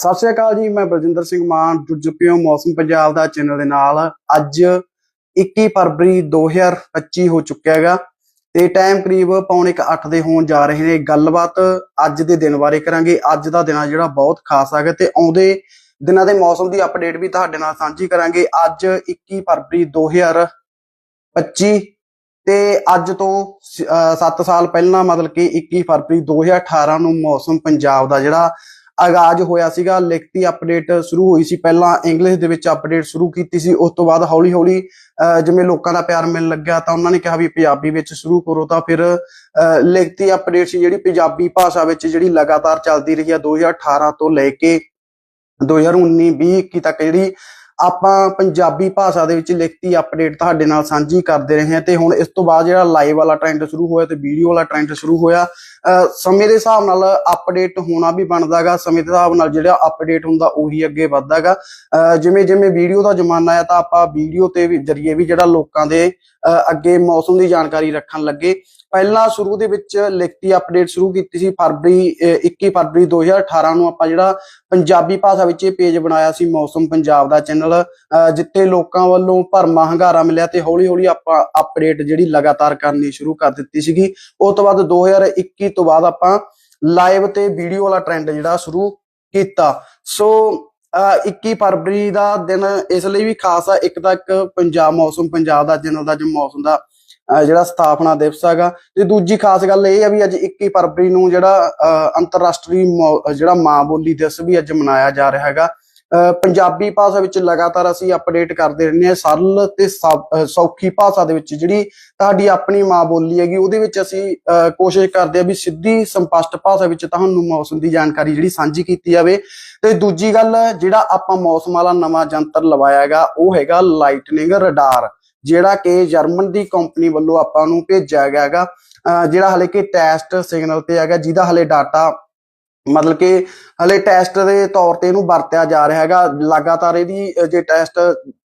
ਸਤਿ ਸ਼੍ਰੀ ਅਕਾਲ ਜੀ, ਮੈਂ ਬਲਜਿੰਦਰ ਸਿੰਘ ਮਾਨ ਜੁੜ ਚੁੱਕੇ ਹਾਂ ਮੌਸਮ ਪੰਜਾਬ ਦਾ ਚੈਨਲ ਦੇ ਨਾਲ। ਅੱਜ 21 ਫਰਵਰੀ 2025 ਹੋ ਚੁੱਕਿਆ ਹੈਗਾ ਤੇ ਟਾਈਮ ਕਰੀਬ ਪੌਣੇ 8 ਦੇ ਹੋਣ ਜਾ ਰਹੇ ਨੇ। ਗੱਲਬਾਤ ਅੱਜ ਦੇ ਦਿਨ ਬਾਰੇ ਕਰਾਂਗੇ। ਅੱਜ ਦਾ ਦਿਨ ਜਿਹੜਾ ਬਹੁਤ ਖਾਸ ਹੈਗਾ ਤੇ ਆਉਂਦੇ ਦਿਨਾਂ ਦੇ ਮੌਸਮ ਦੀ ਅਪਡੇਟ ਵੀ ਤੁਹਾਡੇ ਨਾਲ ਸਾਂਝੀ ਕਰਾਂਗੇ। ਅੱਜ 21 ਫਰਵਰੀ 2025 ਤੇ ਅੱਜ ਤੋਂ 7 ਸਾਲ ਪਹਿਲਾਂ ਮਤਲਬ ਕਿ 21 ਫਰਵਰੀ 2018 ਨੂੰ ਮੌਸਮ ਪੰਜਾਬ ਦਾ ਜਿਹੜਾ ਆਗਾਜ਼ ਹੋਇਆ ਸੀਗਾ, ਲਿਖਤੀ ਅਪਡੇਟ ਸ਼ੁਰੂ ਹੋਈ ਸੀ ਪਹਿਲਾਂ ਇੰਗਲਿਸ਼ ਦੇ ਵਿੱਚ ਅਪਡੇਟ ਸ਼ੁਰੂ ਕੀਤੀ ਸੀ, ਉਸ ਤੋਂ ਬਾਅਦ ਹੌਲੀ ਹੌਲੀ, ਅਹ, ਜਿਵੇਂ ਲੋਕਾਂ ਦਾ ਪਿਆਰ ਮਿਲਣ ਲੱਗਿਆ ਤਾਂ ਉਹਨਾਂ ਨੇ ਕਿਹਾ ਵੀ ਪੰਜਾਬੀ ਵਿੱਚ ਸ਼ੁਰੂ ਕਰੋ ਤਾਂ ਫਿਰ, ਅਹ, ਲਿਖਤੀ ਅਪਡੇਟ ਸੀ ਜਿਹੜੀ ਪੰਜਾਬੀ ਭਾਸ਼ਾ ਵਿੱਚ ਜਿਹੜੀ ਲਗਾਤਾਰ ਚੱਲਦੀ ਰਹੀ ਆ 2018 ਤੋਂ ਲੈ ਕੇ 2019 20 21 ਤੱਕ ਜਿਹੜੀ ਆਪਾਂ ਪੰਜਾਬੀ ਭਾਸ਼ਾ ਦੇ ਵਿੱਚ ਲਿਖਤੀ ਅਪਡੇਟ ਤੁਹਾਡੇ ਨਾਲ ਸਾਂਝੀ ਕਰਦੇ ਰਹੇ ਹਾਂ ਤੇ ਹੁਣ ਇਸ ਤੋਂ ਬਾਅਦ ਜਿਹੜਾ ਲਾਈਵ ਵਾਲਾ ਟ੍ਰੈਂਡ ਸ਼ੁਰੂ ਹੋਇਆ ਤੇ ਵੀਡੀਓ ਵਾਲਾ ਟ੍ਰੈਂਡ ਸ਼ੁਰੂ ਹੋਇਆ ਸਮੇਂ ਦੇ ਹਿਸਾਬ ਨਾਲ ਅਪਡੇਟ ਹੋਣਾ ਵੀ ਬਣਦਾਗਾ ਸਮੇਂ ਦੇ ਹਿਸਾਬ ਨਾਲ ਜਿਹੜਾ ਅਪਡੇਟ ਹੁੰਦਾ ਉਹੀ ਅੱਗੇ ਵੱਧਦਾਗਾ ਅਹ ਜਿਵੇਂ ਜਿਵੇਂ ਵੀਡੀਓ ਦਾ ਜ਼ਮਾਨਾ ਹੈ ਤਾਂ ਆਪਾਂ ਵੀਡੀਓ ਤੇ ਵੀ ਜਰੀਏ ਵੀ ਜਿਹੜਾ ਲੋਕਾਂ ਦੇ ਅੱਗੇ ਮੌਸਮ ਦੀ ਜਾਣਕਾਰੀ ਰੱਖਣ ਲੱਗੇ। ਪਹਿਲਾਂ ਸ਼ੁਰੂ ਦੇ ਵਿੱਚ ਲਿਖਤੀ ਅਪਡੇਟ ਸ਼ੁਰੂ ਕੀਤੀ ਸੀ ਫਰਵਰੀ, ਅਹ 21 ਫਰਵਰੀ 2018 ਨੂੰ ਆਪਾਂ ਜਿਹੜਾ ਪੰਜਾਬੀ ਭਾਸ਼ਾ ਵਿੱਚ ਇਹ ਪੇਜ ਬਣਾਇਆ ਸੀ ਮੌਸਮ ਪੰਜਾਬ ਦਾ ਚੈਨਲ ਜਿੱਥੇ ਲੋਕਾਂ ਵੱਲੋਂ ਭਰਮਾ ਹੰਗਾਰਾ ਮਿਲਿਆ ਤੇ ਹੌਲੀ ਹੌਲੀ ਆਪਾਂ ਅਪਡੇਟ ਜਿਹੜੀ ਲਗਾਤਾਰ ਕਰਨੀ ਸ਼ੁਰੂ ਕਰ ਦਿੱਤੀ ਸੀਗੀ। ਉਸ ਤੋਂ ਬਾਅਦ 2021 ਤੋਂ ਬਾਅਦ ਆਪਾਂ ਲਾਈਵ ਤੇ ਵੀਡੀਓ ਵਾਲਾ ਟ੍ਰੈਂਡ ਜਿਹੜਾ ਸ਼ੁਰੂ ਕੀਤਾ। ਸੋ 21 ਫਰਵਰੀ ਦਾ ਦਿਨ ਇਸ ਲਈ ਵੀ ਖਾਸ ਆ, ਇੱਕ ਤਾਂ ਇੱਕ ਪੰਜਾਬ ਮੌਸਮ, ਪੰਜਾਬ ਦਾ ਚੈਨਲ ਦਾ ਜੋ ਮੌਸਮ ਦਾ ਜਿਹੜਾ ਸਥਾਪਨਾ ਦਿਵਸ ਹੈਗਾ। ਤੇ ਦੂਜੀ ਖਾਸ ਗੱਲ ਇਹ ਆ ਵੀ ਅੱਜ 21 ਫਰਵਰੀ ਨੂੰ ਜਿਹੜਾ, ਅਹ, ਅੰਤਰਰਾਸ਼ਟਰੀ ਜਿਹੜਾ ਮਾਂ ਬੋਲੀ ਦਿਵਸ ਵੀ ਅੱਜ ਮਨਾਇਆ ਜਾ ਰਿਹਾ ਹੈਗਾ। ਪੰਜਾਬੀ ਭਾਸ਼ਾ ਵਿੱਚ ਲਗਾਤਾਰ ਅਸੀਂ ਅਪਡੇਟ ਕਰਦੇ ਰਹਿੰਦੇ ਹਾਂ ਸਰਲ ਤੇ ਸੌਖੀ ਭਾਸ਼ਾ ਦੇ ਵਿੱਚ, ਜਿਹੜੀ ਤੁਹਾਡੀ ਆਪਣੀ ਮਾਂ ਬੋਲੀ ਹੈਗੀ, ਉਹਦੇ ਵਿੱਚ ਅਸੀਂ, ਅਹ ਕੋਸ਼ਿਸ਼ ਕਰਦੇ ਆ ਵੀ ਸਿੱਧੀ ਸੰਪਸ਼ਟ ਭਾਸ਼ਾ ਵਿੱਚ ਤੁਹਾਨੂੰ ਮੌਸਮ ਦੀ ਜਾਣਕਾਰੀ ਜਿਹੜੀ ਸਾਂਝੀ ਕੀਤੀ ਜਾਵੇ। ਤੇ ਦੂਜੀ ਗੱਲ, ਜਿਹੜਾ ਆਪਾਂ ਮੌਸਮ ਵਾਲਾ ਨਵਾਂ ਯੰਤਰ ਲਵਾਇਆ ਹੈਗਾ, ਉਹ ਹੈਗਾ ਲਾਈਟਨਿੰਗ ਰਡਾਰ ਜਿਹੜਾ ਕਿ ਜਰਮਨ ਦੀ ਕੰਪਨੀ ਵੱਲੋਂ ਆਪਾਂ ਨੂੰ ਭੇਜਿਆ ਗਿਆ ਹੈਗਾ। ਅਹ ਜਿਹੜਾ ਹਲੇ ਕਿ ਟੈਸਟ ਸਿਗਨਲ ਤੇ ਹੈਗਾ, ਜਿਹਦਾ ਹਲੇ ਡਾਟਾ ਮਤਲਬ ਕਿ ਹਲੇ ਟੈਸਟ ਦੇ ਤੌਰ ਤੇ ਇਹਨੂੰ ਵਰਤਿਆ ਜਾ ਰਿਹਾ ਹੈਗਾ। ਲਗਾਤਾਰ ਇਹਦੀ ਜੇ ਟੈਸਟ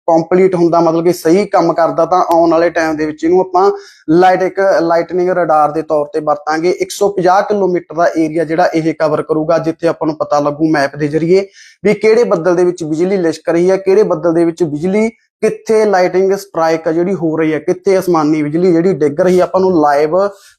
ਕੰਪਲੀਟ ਹੁੰਦਾ, ਮਤਲਬ ਕਿ ਸਹੀ ਕੰਮ ਕਰਦਾ, ਤਾਂ ਆਉਣ ਵਾਲੇ ਟਾਈਮ ਦੇ ਵਿੱਚ ਇਹਨੂੰ ਆਪਾਂ ਲਾਈਟ ਇੱਕ ਲਾਈਟਨਿੰਗ ਰਡਾਰ ਦੇ ਤੌਰ ਤੇ ਵਰਤਾਂਗੇ। 150 ਕਿਲੋਮੀਟਰ ਦਾ ਏਰੀਆ ਜਿਹੜਾ ਇਹ ਕਵਰ ਕਰੂਗਾ, ਜਿੱਥੇ ਆਪਾਂ ਨੂੰ ਪਤਾ ਲੱਗੂ ਮੈਪ ਦੇ ਜ਼ਰੀਏ ਵੀ ਕਿਹੜੇ ਬੱਦਲ ਦੇ ਵਿੱਚ ਬਿਜਲੀ ਲਿਸ਼ਕ ਰਹੀ ਹੈ, ਕਿਹੜੇ ਬੱਦਲ ਦੇ ਵਿੱਚ ਬਿਜਲੀ ਕਿੱਥੇ ਲਾਈਟਿੰਗ ਸਟ੍ਰਾਈਕ ਜਿਹੜੀ ਹੋ ਰਹੀ ਹੈ, ਕਿੱਥੇ ਅਸਮਾਨੀ ਬਿਜਲੀ ਜਿਹੜੀ ਡਿੱਗ ਰਹੀ ਹੈ, ਆਪਾਂ ਨੂੰ ਲਾਈਵ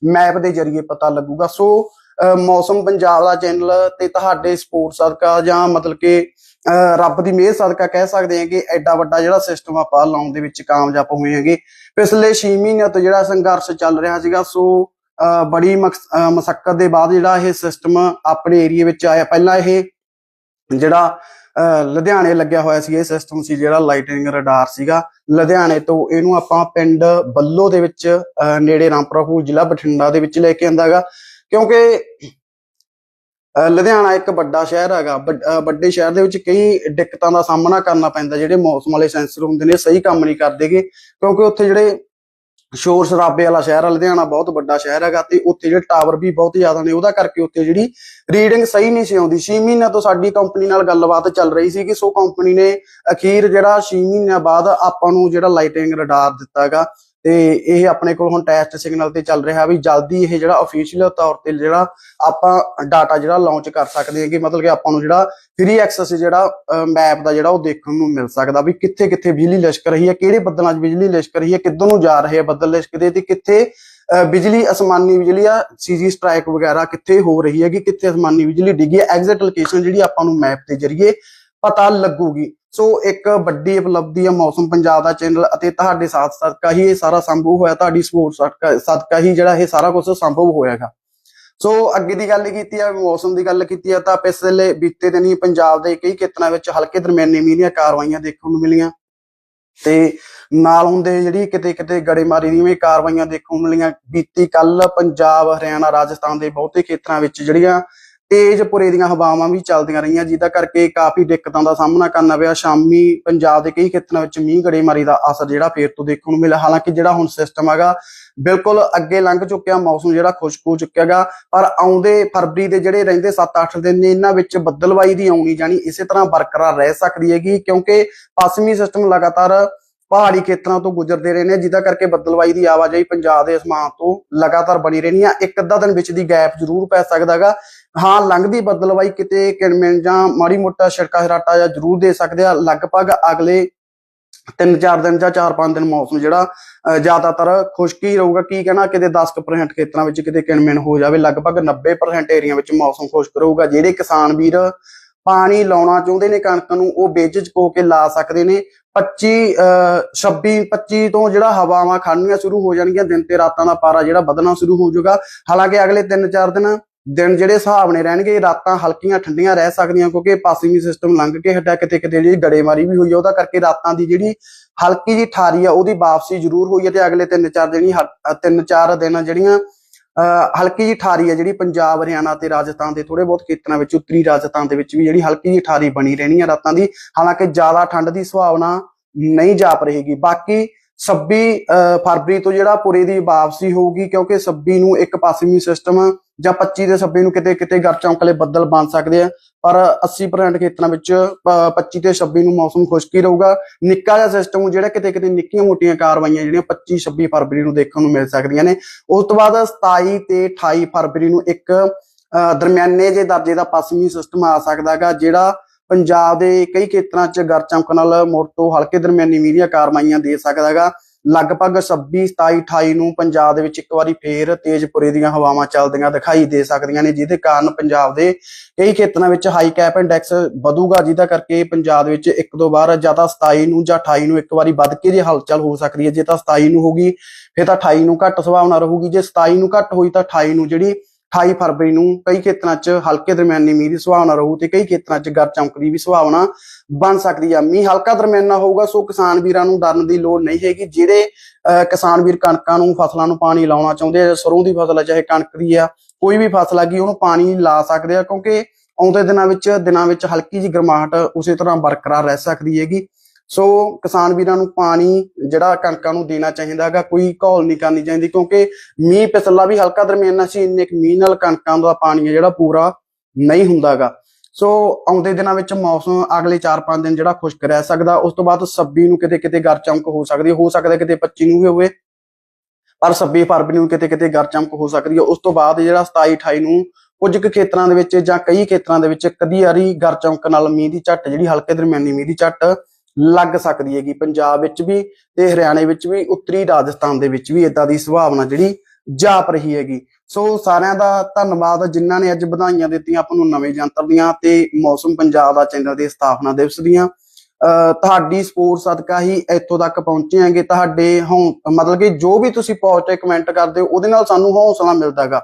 ਮੈਪ ਦੇ ਜ਼ਰੀਏ ਪਤਾ ਲੱਗੂਗਾ। ਸੋ ਮੌਸਮ ਪੰਜਾਬ ਦਾ ਚੈਨਲ ਤੇ ਤੁਹਾਡੇ ਸਪੋਰਟ ਸਦਕਾ ਜਾਂ ਮਤਲਬ ਕਿ, ਅਹ ਰੱਬ ਦੀ ਮਿਹਰ ਸਦਕਾ ਕਹਿ ਸਕਦੇ ਹਾਂ ਕਿ ਐਡਾ ਵੱਡਾ ਜਿਹੜਾ ਸਿਸਟਮ ਆਪਾਂ ਲਾਉਣ ਦੇ ਵਿੱਚ ਕਾਮਯਾਬ ਹੋਏ ਹਾਂਗੇ। ਪਿਛਲੇ 6 ਮਹੀਨਿਆਂ ਤੋਂ ਜਿਹੜਾ ਸੰਘਰਸ਼ ਚੱਲ ਰਿਹਾ ਸੀਗਾ, ਸੋ ਬੜੀ ਮਸਕਤ ਦੇ ਬਾਅਦ ਜਿਹੜਾ ਇਹ ਸਿਸਟਮ ਆਪਣੇ ਏਰੀਆ ਵਿੱਚ ਆਇਆ। ਪਹਿਲਾਂ ਇਹ ਜਿਹੜਾ, ਅਹ ਲੁਧਿਆਣੇ ਲੱਗਿਆ ਹੋਇਆ ਸੀ, ਇਹ ਸਿਸਟਮ ਸੀ ਜਿਹੜਾ ਲਾਈਟਿੰਗ ਰਡਾਰ ਸੀਗਾ। ਲੁਧਿਆਣੇ ਤੋਂ ਇਹਨੂੰ ਆਪਾਂ ਪਿੰਡ ਬੱਲੋ ਦੇ ਵਿੱਚ, ਅਹ ਨੇੜੇ ਰਾਮਪੁਰਾ ਫੂਲ ਜ਼ਿਲ੍ਹਾ ਬਠਿੰਡਾ ਦੇ ਵਿੱਚ ਲੈ ਕੇ ਆਂਦਾਗਾ ਕਿਉਂਕਿ ਲੁਧਿਆਣਾ ਇੱਕ ਵੱਡਾ ਸ਼ਹਿਰ ਹੈਗਾ, ਵੱਡੇ ਸ਼ਹਿਰ ਦੇ ਵਿੱਚ ਕਈ ਦਿੱਕਤਾਂ ਦਾ ਸਾਹਮਣਾ ਕਰਨਾ ਪੈਂਦਾ, ਜਿਹੜੇ ਮੌਸਮ ਵਾਲੇ ਸੈਂਸਰ ਹੁੰਦੇ ਨੇ ਸਹੀ ਕੰਮ ਨਹੀਂ ਕਰਦੇਗੇ ਕਿਉਂਕਿ ਉੱਥੇ ਜਿਹੜੇ ਸ਼ੋਰ ਸ਼ਰਾਬੇ ਵਾਲਾ ਸ਼ਹਿਰ ਆ, ਲੁਧਿਆਣਾ ਬਹੁਤ ਵੱਡਾ ਸ਼ਹਿਰ ਹੈਗਾ, ਤੇ ਉੱਥੇ ਜਿਹੜੇ ਟਾਵਰ ਵੀ ਬਹੁਤ ਜ਼ਿਆਦਾ ਨੇ, ਉਹਦਾ ਕਰਕੇ ਉੱਥੇ ਜਿਹੜੀ ਰੀਡਿੰਗ ਸਹੀ ਨਹੀਂ ਸੀ ਆਉਂਦੀ। 6 ਮਹੀਨਿਆਂ ਤੋਂ ਸਾਡੀ ਕੰਪਨੀ ਨਾਲ ਗੱਲਬਾਤ ਚੱਲ ਰਹੀ ਸੀ ਕਿ ਸੋ ਕੰਪਨੀ ਨੇ ਅਖੀਰ ਜਿਹੜਾ 6 ਮਹੀਨਿਆਂ ਬਾਅਦ ਆਪਾਂ ਨੂੰ ਜਿਹੜਾ ਲਾਈਟਿੰਗ ਰਡਾਰ ਦਿੱਤਾ ਹੈਗਾ ਤੇ ਇਹ ਆਪਣੇ ਕੋਲ ਹੁਣ ਟੈਸਟ ਸਿਗਨਲ ਤੇ ਚੱਲ ਰਿਹਾ ਵੀ ਜਲਦੀ ਇਹ ਜਿਹੜਾ ਅਫੀਸ਼ੀਅਲ ਤੌਰ ਤੇ ਜਿਹੜਾ ਆਪਾਂ ਡਾਟਾ ਜਿਹੜਾ ਲਾਂਚ ਕਰ ਸਕਦੇ ਹਾਂ ਕਿ ਮਤਲਬ ਕਿ ਆਪਾਂ ਨੂੰ ਜਿਹੜਾ ਫ੍ਰੀ ਐਕਸੈਸ ਜਿਹੜਾ ਮੈਪ ਦਾ ਜਿਹੜਾ ਉਹ ਦੇਖਣ ਨੂੰ ਮਿਲ ਸਕਦਾ ਵੀ ਕਿੱਥੇ ਕਿੱਥੇ ਬਿਜਲੀ ਲਿਸ਼ਕ ਰਹੀ ਹੈ, ਕਿਹੜੇ ਬੱਦਲਾਂ 'ਚ ਬਿਜਲੀ ਲਿਸ਼ਕ ਰਹੀ ਹੈ, ਕਿੱਧਰ ਨੂੰ ਜਾ ਰਹੇ ਹੈ ਬੱਦਲ ਲਿਸ਼ਕਦੇ ਤੇ ਕਿੱਥੇ, ਅਹ, ਬਿਜਲੀ ਅਸਮਾਨੀ ਬਿਜਲੀ ਆ ਸੀਜੀ ਸਟ੍ਰਾਈਕ ਵਗੈਰਾ ਕਿੱਥੇ ਹੋ ਰਹੀ ਹੈ ਕਿ ਕਿੱਥੇ ਅਸਮਾਨੀ ਬਿਜਲੀ ਡਿੱਗੀ ਹੈ ਐਗਜ਼ੈਕਟ ਲੋਕੇਸ਼ਨ ਜਿਹੜੀ ਆਪਾਂ ਨੂੰ ਮੈਪ ਦੇ ਜ਼ਰੀਏ ਪਤਾ ਲੱਗੂਗੀ। ਸੋ ਇੱਕ ਵੱਡੀ ਉਪਲਬਧੀ ਹੈ ਮੌਸਮ ਪੰਜਾਬ ਦਾ ਚੈਨਲ ਅਤੇ ਤੁਹਾਡੇ ਸਾਥ ਸਦਕਾ ਹੀ ਇਹ ਸਾਰਾ ਸੰਭਵ ਹੋਇਆ, ਤੁਹਾਡੀ ਸਪੋਰਟ ਸਦਕਾ ਹੀ ਜਿਹੜਾ ਇਹ ਸਾਰਾ ਕੁਝ ਸੰਭਵ ਹੋਇਆਗਾ। ਸੋ ਅੱਗੇ ਦੀ ਗੱਲ ਕੀਤੀ ਆ ਮੌਸਮ ਦੀ ਗੱਲ ਕੀਤੀ ਆ ਤਾਂ ਪਿਛਲੇ ਬੀਤੇ ਦਿਨ ਹੀ ਪੰਜਾਬ ਦੇ ਕਈ ਖੇਤਰਾਂ ਵਿੱਚ ਹਲਕੇ ਦਰਮਿਆਨੇ ਮੀਂਹ ਦੀਆਂ ਕਾਰਵਾਈਆਂ ਦੇਖਣ ਨੂੰ ਮਿਲੀਆਂ ਤੇ ਨਾਲ ਹੁੰਦੇ ਜਿਹੜੀ ਕਿਤੇ ਕਿਤੇ ਗੜੇਮਾਰੀ ਦੀਆਂ ਵੀ ਕਾਰਵਾਈਆਂ ਦੇਖਣ ਨੂੰ ਮਿਲੀਆਂ। ਬੀਤੀ ਕੱਲ ਪੰਜਾਬ, ਹਰਿਆਣਾ, ਰਾਜਸਥਾਨ ਦੇ ਬਹੁਤੇ ਖੇਤਰਾਂ ਵਿੱਚ ਜਿਹੜੀਆਂ ਤੇਜ਼ ਪੁਰੇ ਦੀਆਂ ਹਵਾਵਾਂ ਵੀ ਚੱਲਦੀਆਂ ਰਹੀਆਂ, ਜਿਹਦਾ ਕਰਕੇ ਕਾਫੀ ਦਿੱਕਤਾਂ ਦਾ ਸਾਹਮਣਾ ਕਰਨਾ ਪਿਆ। ਸ਼ਾਮੀ ਪੰਜਾਬ ਦੇ ਕਈ ਖੇਤਰਾਂ ਵਿੱਚ ਮੀਂਹ, ਗੜੇਮਾਰੀ ਦਾ ਅਸਰ ਜਿਹੜਾ ਫੇਰ ਤੋਂ ਦੇਖਣ ਨੂੰ ਮਿਲਿਆ। ਹਾਲਾਂਕਿ ਜਿਹੜਾ ਹੁਣ ਸਿਸਟਮ ਹੈਗਾ, ਬਿਲਕੁਲ ਅੱਗੇ ਲੰਘ ਚੁੱਕਿਆ, ਮੌਸਮ ਜਿਹੜਾ ਖੁਸ਼ਕ ਹੋ ਚੁੱਕਿਆਗਾ ਪਰ ਆਉਂਦੇ ਫਰਵਰੀ ਦੇ ਜਿਹੜੇ ਰਹਿੰਦੇ 7-8 ਦਿਨ ਨੇ, ਇਹਨਾਂ ਵਿੱਚ ਬੱਦਲਵਾਈ ਦੀ ਆਉਣੀ ਜਾਣੀ ਇਸੇ ਤਰ੍ਹਾਂ ਬਰਕਰਾਰ ਰਹਿ ਸਕਦੀ ਹੈਗੀ, ਕਿਉਂਕਿ ਪੱਛਮੀ ਸਿਸਟਮ ਲਗਾਤਾਰ ਪਹਾੜੀ ਖੇਤਰਾਂ ਤੋਂ ਗੁਜ਼ਰਦੇ ਰਹੇ ਨੇ ਜਿਹਦਾ ਕਰਕੇ ਬੱਦਲਵਾਈ ਦੀ ਆਵਾਜਾਈ ਪੰਜਾਬ ਦੇ ਅਸਮਾਨ ਤੋਂ ਲਗਾਤਾਰ ਬਣੀ ਰਹਿਣੀ ਆ। ਇੱਕ ਅੱਧਾ ਦਿਨ ਵਿੱਚ ਦੀ ਗੈਪ ਜ਼ਰੂਰ ਪੈ ਸਕਦਾਗਾ ਹਾਂ, ਲੰਘਦੀ ਬੱਦਲਵਾਈ ਕਿਤੇ ਕਿਣਮਿਣ ਜਾਂ ਮਾੜੀ ਮੋਟਾ ਛਿੜਕਾ ਹਰਾਟਾ ਜਾਂ ਜ਼ਰੂਰ ਦੇ ਸਕਦੇ ਆ। ਲਗਭਗ ਅਗਲੇ ਤਿੰਨ ਚਾਰ ਦਿਨ ਜਾਂ ਚਾਰ ਪੰਜ ਦਿਨ ਮੌਸਮ ਜਿਹੜਾ ਜ਼ਿਆਦਾਤਰ ਖੁਸ਼ਕ ਹੀ ਰਹੂਗਾ। ਕੀ ਕਹਿਣਾ, ਕਿਤੇ 10% ਖੇਤਰਾਂ ਵਿੱਚ ਕਿਤੇ ਕਿਣਮਿਣ ਹੋ ਜਾਵੇ। ਲਗਭਗ 90% ਏਰੀਆ ਵਿੱਚ ਮੌਸਮ ਖੁਸ਼ਕ ਰਹੂਗਾ, ਜਿਹੜੇ ਕਿਸਾਨ ਵੀਰ ਪਾਣੀ ਲਾਉਣਾ ਚਾਹੁੰਦੇ ਨੇ ਕਣਕ ਨੂੰ, ਉਹ ਬੇਝਿਜਕ ਹੋ ਕੇ ਲਾ ਸਕਦੇ ਨੇ। 25 ਅਹ 26 25 ਤੋਂ ਜਿਹੜਾ ਹਵਾਵਾਂ ਖੜਨੀਆਂ ਸ਼ੁਰੂ ਹੋ ਜਾਣਗੀਆਂ, ਦਿਨ ਤੇ ਰਾਤਾਂ ਦਾ ਪਾਰਾ ਜਿਹੜਾ ਵਧਣਾ ਸ਼ੁਰੂ ਹੋ ਜਾਊਗਾ। ਹਾਲਾਂਕਿ ਅਗਲੇ 3-4 ਦਿਨ ਦਿਨ ਜਿਹੜੇ ਹਿਸਾਬ ਨੇ ਰਹਿਣਗੇ, ਰਾਤਾਂ ਹਲਕੀਆਂ ਠੰਡੀਆਂ ਰਹਿ ਸਕਦੀਆਂ, ਕਿਉਂਕਿ ਪਾਸਿੰਗ ਸਿਸਟਮ ਲੰਘ ਕੇ ਹਟਿਆ, ਕਿਤੇ ਕਿਤੇ ਜਿਹੜੀ ਗੜੇਮਾਰੀ ਵੀ ਹੋਈ ਆ, ਉਹਦਾ ਕਰਕੇ ਰਾਤਾਂ ਦੀ ਜਿਹੜੀ ਹਲਕੀ ਜੀ ਠਾਰੀ ਆ, ਉਹਦੀ ਵਾਪਸੀ ਜ਼ਰੂਰ ਹੋਈ ਹੈ ਤੇ ਅਗਲੇ 3-4 ਦਿਨ 3-4 ਦਿਨ ਜਿਹੜੀਆਂ ਹਲਕੀ ਜੀ ਠਾਰੀ ਹੈ ਜਿਹੜੀ ਪੰਜਾਬ, ਹਰਿਆਣਾ ਤੇ ਰਾਜਸਥਾਨ ਦੇ ਥੋੜੇ ਬਹੁਤ ਖੇਤਰਾਂ ਵਿੱਚ, ਉੱਤਰੀ ਰਾਜਸਥਾਨ ਦੇ ਵਿੱਚ ਵੀ ਜਿਹੜੀ ਹਲਕੀ ਜੀ ਠਾਰੀ ਬਣੀ ਰਹਿਣੀ ਹੈ ਰਾਤਾਂ ਦੀ। ਹਾਲਾਂਕਿ ਜ਼ਿਆਦਾ ਠੰਡ ਦੀ ਸੁਭਾਵਨਾ ਨਹੀਂ ਜਾਪ ਰਹੇਗੀ। ਬਾਕੀ 26 ਅਹ ਫਰਵਰੀ ਤੋਂ ਜਿਹੜਾ ਪੂਰੇ ਦੀ ਵਾਪਸੀ ਹੋਊਗੀ, ਕਿਉਂਕਿ 26 ਨੂੰ ਇੱਕ ਪੱਛਮੀ ਸਿਸਟਮ ਜਾਂ 25 ਤੇ 26 ਨੂੰ ਕਿਤੇ ਕਿਤੇ ਗਰ ਚੌਂਕਲੇ ਬੱਦਲ ਬਣ ਸਕਦੇ ਆ, ਪਰ 80% ਖੇਤਰਾਂ ਵਿੱਚ, ਅਹ 25 ਤੇ 26 ਨੂੰ ਮੌਸਮ ਖੁਸ਼ਕੀ ਹੀ ਰਹੂਗਾ। ਨਿੱਕਾ ਜਿਹਾ ਸਿਸਟਮ ਜਿਹੜਾ ਕਿਤੇ ਕਿਤੇ ਨਿੱਕੀਆਂ ਮੋਟੀਆਂ ਕਾਰਵਾਈਆਂ ਜਿਹੜੀਆਂ 25 26 ਫਰਵਰੀ ਨੂੰ ਦੇਖਣ ਨੂੰ ਮਿਲ ਸਕਦੀਆਂ ਨੇ। ਉਸ ਤੋਂ ਬਾਅਦ 27 ਤੇ 28 ਫਰਵਰੀ ਨੂੰ ਇੱਕ ਦਰਮਿਆਨੇ ਜੇ ਦਰਜੇ ਦਾ ਪੱਛਮੀ ਸਿਸਟਮ ਆ ਸਕਦਾ ਸਕਦਾਗਾ ਜਿਹੜਾ ਪੰਜਾਬ ਦੇ ਕਈ ਖੇਤਰਾਂ 'ਚ ਗਰ ਚਮਕ ਨਾਲ ਮੁੜ ਤੋਂ ਹਲਕੇ ਦਰਮਿਆਨੀ ਮੀਂਹ ਦੀਆਂ ਕਾਰਵਾਈਆਂ ਦੇ ਸਕਦਾ ਹੈਗਾ। ਲਗਭਗ 26 27 28 ਨੂੰ ਪੰਜਾਬ ਦੇ ਵਿੱਚ ਇੱਕ ਵਾਰੀ ਫੇਰ ਤੇਜ਼ਪੁਰੇ ਦੀਆਂ ਹਵਾਵਾਂ ਚੱਲਦੀਆਂ ਦਿਖਾਈ ਦੇ ਸਕਦੀਆਂ ਨੇ, ਜਿਹਦੇ ਕਾਰਨ ਪੰਜਾਬ ਦੇ ਕਈ ਖੇਤਰਾਂ ਵਿੱਚ ਹਾਈ ਕੈਪ ਇੰਡੈਕਸ ਵਧੂਗਾ, ਜਿਹਦਾ ਕਰਕੇ ਪੰਜਾਬ ਦੇ ਵਿੱਚ ਇੱਕ ਦੋ ਵਾਰ ਜਾਂ ਤਾਂ 27 ਨੂੰ ਜਾਂ 28 ਨੂੰ ਇੱਕ ਵਾਰੀ ਵੱਧ ਕੇ ਜੇ ਹਲਚਲ ਹੋ ਸਕਦੀ ਹੈ। ਜੇ ਤਾਂ 27 ਨੂੰ ਹੋਗੀ ਫਿਰ ਤਾਂ 28 ਨੂੰ ਘੱਟ ਸੰਭਾਵਨਾ ਰਹੂਗੀ। ਜੇ 27 ਨੂੰ ਘੱਟ ਹੋਈ ਤਾਂ 28 ਨੂੰ ਜਿਹੜੀ 28 ਫਰਵਰੀ ਨੂੰ ਕਈ ਖੇਤਰਾਂ 'ਚ ਹਲਕੇ ਦਰਮਿਆਨੀ ਮੀਂਹ ਦੀ ਸੰਭਾਵਨਾ ਰਹੂ ਤੇ ਕਈ ਖੇਤਰਾਂ 'ਚ ਗਰ ਚਮਕ ਦੀ ਵੀ ਸੰਭਾਵਨਾ ਬਣ ਸਕਦੀ ਆ। ਮੀਂਹ ਹਲਕਾ ਦਰਮਿਆਨਾ ਹੋਊਗਾ ਸੋ ਕਿਸਾਨ ਵੀਰਾਂ ਨੂੰ ਡਰਨ ਦੀ ਲੋੜ ਨਹੀਂ ਹੈਗੀ। ਜਿਹੜੇ ਅਹ, ਕਿਸਾਨ ਵੀਰ ਕਣਕਾਂ ਨੂੰ ਫਸਲਾਂ ਨੂੰ ਪਾਣੀ ਲਾਉਣਾ ਚਾਹੁੰਦੇ ਆ ਸਰੋਂ ਦੀ ਫਸਲ ਆ ਚਾਹੇ ਕਣਕ ਦੀ ਆ ਕੋਈ ਵੀ ਫਸਲ ਹੈਗੀ ਉਹਨੂੰ ਪਾਣੀ ਲਾ ਸਕਦੇ ਆ ਕਿਉਂਕਿ ਆਉਂਦੇ ਦਿਨਾਂ ਵਿੱਚ ਦਿਨਾਂ ਵਿੱਚ ਹਲਕੀ ਜਿਹੀ ਗਰਮਾਹਟ ਉਸੇ ਤਰ੍ਹਾਂ ਬਰਕਰਾਰ ਰਹਿ ਸਕਦੀ ਹੈਗੀ। ਸੋ ਕਿਸਾਨ ਵੀਰਾਂ ਨੂੰ ਪਾਣੀ ਜਿਹੜਾ ਕਣਕਾਂ ਨੂੰ ਦੇਣਾ ਚਾਹੀਦਾ ਹੈਗਾ, ਕੋਈ ਘੋਲ ਨਹੀਂ ਕਰਨੀ ਚਾਹੀਦੀ ਕਿਉਂਕਿ ਮੀਂਹ ਪਿਛਲਾ ਵੀ ਹਲਕਾ ਦਰਮਿਆਨਾ ਸੀ, ਇੰਨੇ ਕੁ ਮੀਂਹ ਨਾਲ ਕਣਕਾਂ ਦਾ ਪਾਣੀ ਹੈ ਜਿਹੜਾ ਪੂਰਾ ਨਹੀਂ ਹੁੰਦਾਗਾ ਸੋ ਆਉਂਦੇ ਦਿਨਾਂ ਵਿੱਚ ਮੌਸਮ ਅਗਲੇ 4-5 ਦਿਨ ਜਿਹੜਾ ਖੁਸ਼ਕ ਰਹਿ ਸਕਦਾ, ਉਸ ਤੋਂ ਬਾਅਦ 26 ਨੂੰ ਕਿਤੇ ਕਿਤੇ ਗਰ ਚਮਕ ਹੋ ਸਕਦੀ, ਹੋ ਸਕਦਾ ਕਿਤੇ 25 ਨੂੰ ਵੀ ਹੋਵੇ, ਪਰ 26 ਫਰਵਰੀ ਨੂੰ ਕਿਤੇ ਕਿਤੇ ਗਰ ਚਮਕ ਹੋ ਸਕਦੀ ਹੈ। ਉਸ ਤੋਂ ਬਾਅਦ ਜਿਹੜਾ 27 28 ਨੂੰ ਕੁਝ ਕੁ ਖੇਤਰਾਂ ਦੇ ਵਿੱਚ ਜਾਂ ਕਈ ਖੇਤਰਾਂ ਦੇ ਵਿੱਚ ਕਦੀ ਵਾਰੀ ਗਰ ਚਮਕ ਨਾਲ ਮੀਂਹ ਦੀ ਝੱਟ, ਜਿਹੜੀ ਹਲਕੇ ਦਰਮਿਆਨੀ ਮੀਂਹ ਦੀ ਝੱਟ ਲੱਗ ਸਕਦੀ ਹੈਗੀ। ਪੰਜਾਬ ਵਿੱਚ ਵੀ ਤੇ ਹਰਿਆਣੇ ਵਿੱਚ ਵੀ, ਉੱਤਰੀ ਰਾਜਸਥਾਨ ਦੇ ਵਿੱਚ ਵੀ ਇਦਾਂ ਦੀ ਸੰਭਾਵਨਾ ਜਿਹੜੀ ਜਾਪ ਰਹੀ ਹੈਗੀ। ਸੋ ਸਾਰਿਆਂ ਦਾ ਧੰਨਵਾਦ, ਜਿਨ੍ਹਾਂ ਨੇ ਅੱਜ ਵਧਾਈਆਂ ਦਿੱਤੀਆਂ ਆਪਾਂ ਨੂੰ ਨਵੇਂ ਯੰਤਰ ਦੀਆਂ ਤੇ ਮੌਸਮ ਪੰਜਾਬ ਦਾ ਚੈਨਲ ਦੇ ਸਥਾਪਨਾ ਦਿਵਸ ਦੀਆਂ। ਅਹ ਤੁਹਾਡੀ ਸਪੋਰਟ ਸਦਕਾ ਹੀ ਇੱਥੋਂ ਤੱਕ ਪਹੁੰਚੇ ਆਂਗੇ ਤੁਹਾਡੇ ਹੌ, ਮਤਲਬ ਕਿ ਜੋ ਵੀ ਤੁਸੀਂ ਪੋਸਟ ਕਮੈਂਟ ਕਰਦੇ ਹੋ, ਉਹਦੇ ਨਾਲ ਸਾਨੂੰ ਹੌਸਲਾ ਮਿਲਦਾਗਾ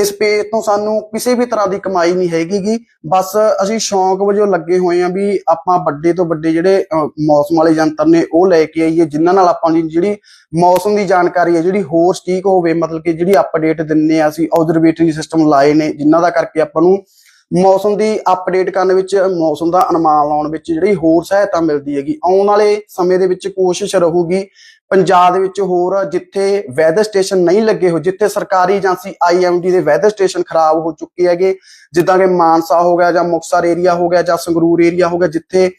ਇਸ ਪੇਜ ਤੋਂ ਸਾਨੂੰ ਕਿਸੇ ਵੀ ਤਰ੍ਹਾਂ ਦੀ ਕਮਾਈ ਨਹੀਂ ਹੈਗੀਗੀ। ਬਸ ਅਸੀਂ ਸ਼ੌਂਕ ਵਜੋਂ ਲੱਗੇ ਹੋਏ ਆ ਵੀ ਆਪਾਂ ਵੱਡੇ ਤੋਂ ਵੱਡੇ ਜਿਹੜੇ ਮੌਸਮ ਵਾਲੇ ਯੰਤਰ ਨੇ, ਉਹ ਲੈ ਕੇ ਆਈਏ, ਜਿਨ੍ਹਾਂ ਨਾਲ ਆਪਾਂ ਜਿਹੜੀ ਮੌਸਮ ਦੀ ਜਾਣਕਾਰੀ ਹੈ, ਜਿਹੜੀ ਹੋਰ ਸਟੀਕ ਹੋਵੇ, ਮਤਲਬ ਕਿ ਜਿਹੜੀ ਅਪਡੇਟ ਦਿੰਨੇ ਆ ਅਸੀਂ ਆਬਜ਼ਰਵੇਟਰੀ ਸਿਸਟਮ ਲਾਏ ਨੇ, ਜਿਨ੍ਹਾਂ ਦਾ ਕਰਕੇ ਆਪਾਂ ਨੂੰ ਮੌਸਮ ਦੀ ਅਪਡੇਟ ਕਰਨ ਵਿੱਚ, ਮੌਸਮ ਦਾ ਅਨੁਮਾਨ ਲਾਉਣ ਵਿੱਚ ਜਿਹੜੀ ਹੋਰ ਸਹਾਇਤਾ ਮਿਲਦੀ ਹੈਗੀ, ਆਉਣ ਵਾਲੇ ਸਮੇਂ ਦੇ ਵਿੱਚ ਕੋਸ਼ਿਸ਼ ਰਹੂਗੀ ਪੰਜਾਬ ਦੇ ਵਿੱਚ ਹੋਰ, ਜਿੱਥੇ ਵੈਦਰ ਸਟੇਸ਼ਨ ਨਹੀਂ ਲੱਗੇ ਹੋ ਜਿੱਥੇ ਸਰਕਾਰੀ ਏਜੰਸੀ ਆਈਐਮਡੀ ਦੇ ਵੈਦਰ ਸਟੇਸ਼ਨ ਖਰਾਬ ਹੋ ਚੁੱਕੇ ਹੈਗੇ, ਜਿੱਦਾਂ ਕਿ ਮਾਨਸਾ ਹੋ ਗਿਆ ਜਾਂ ਮੁਕਤਸਰ ਏਰੀਆ ਹੋ ਗਿਆ ਜਾਂ ਸੰਗਰੂਰ ਏਰੀਆ ਹੋ ਗਿਆ, ਜਿੱਥੇ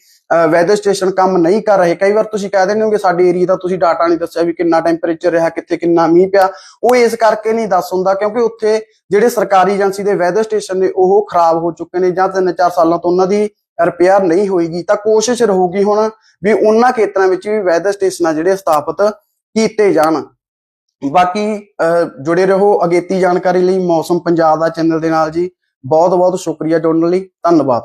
ਵੈਦਰ ਸਟੇਸ਼ਨ ਕੰਮ ਨਹੀਂ ਕਰ ਰਹੇ। ਕਈ ਵਾਰ ਤੁਸੀਂ ਕਹਿ ਦਿੰਦੇ ਹੋ ਕਿ ਸਾਡੇ ਏਰੀਆ ਦਾ ਤੁਸੀਂ ਡਾਟਾ ਨਹੀਂ ਦੱਸਿਆ ਵੀ ਕਿੰਨਾ ਟੈਂਪਰੇਚਰ ਰਿਹਾ ਕਿੱਥੇ ਕਿੰਨਾ ਮੀਂਹ ਪਿਆ। ਉਹ ਇਸ ਕਰਕੇ ਨਹੀਂ ਦੱਸ ਹੁੰਦਾ ਕਿਉਂਕਿ ਉੱਥੇ ਜਿਹੜੇ ਸਰਕਾਰੀ ਏਜੰਸੀ ਦੇ ਵੈਦਰ ਸਟੇਸ਼ਨ ਨੇ ਉਹ ਖਰਾਬ ਹੋ ਚੁੱਕੇ ਨੇ ਜਾਂ ਤਿੰਨ ਚਾਰ ਸਾਲਾਂ ਤੋਂ ਉਹਨਾਂ ਦੀ ਰਿਪੇਅਰ ਨਹੀਂ ਹੋਏਗੀ। ਤਾਂ ਕੋਸ਼ਿਸ਼ ਰਹੂਗੀ ਹੁਣ ਵੀ ਉਹਨਾਂ ਖੇਤਰਾਂ ਵਿੱਚ ਵੀ ਵੈਦਰ ਸਟੇਸ਼ਨਾਂ ਜਿਹੜੇ ਸਥਾਪਿਤ ਕੀਤੇ ਜਾਣ। ਬਾਕੀ ਅਹ, ਜੁੜੇ ਰਹੋ ਅਗੇਤੀ ਜਾਣਕਾਰੀ ਲਈ ਮੌਸਮ ਪੰਜਾਬ ਦਾ ਚੈਨਲ ਦੇ ਨਾਲ ਜੀ। ਬਹੁਤ ਬਹੁਤ ਸ਼ੁਕਰੀਆ ਜੁੜਨ ਲਈ। ਧੰਨਵਾਦ।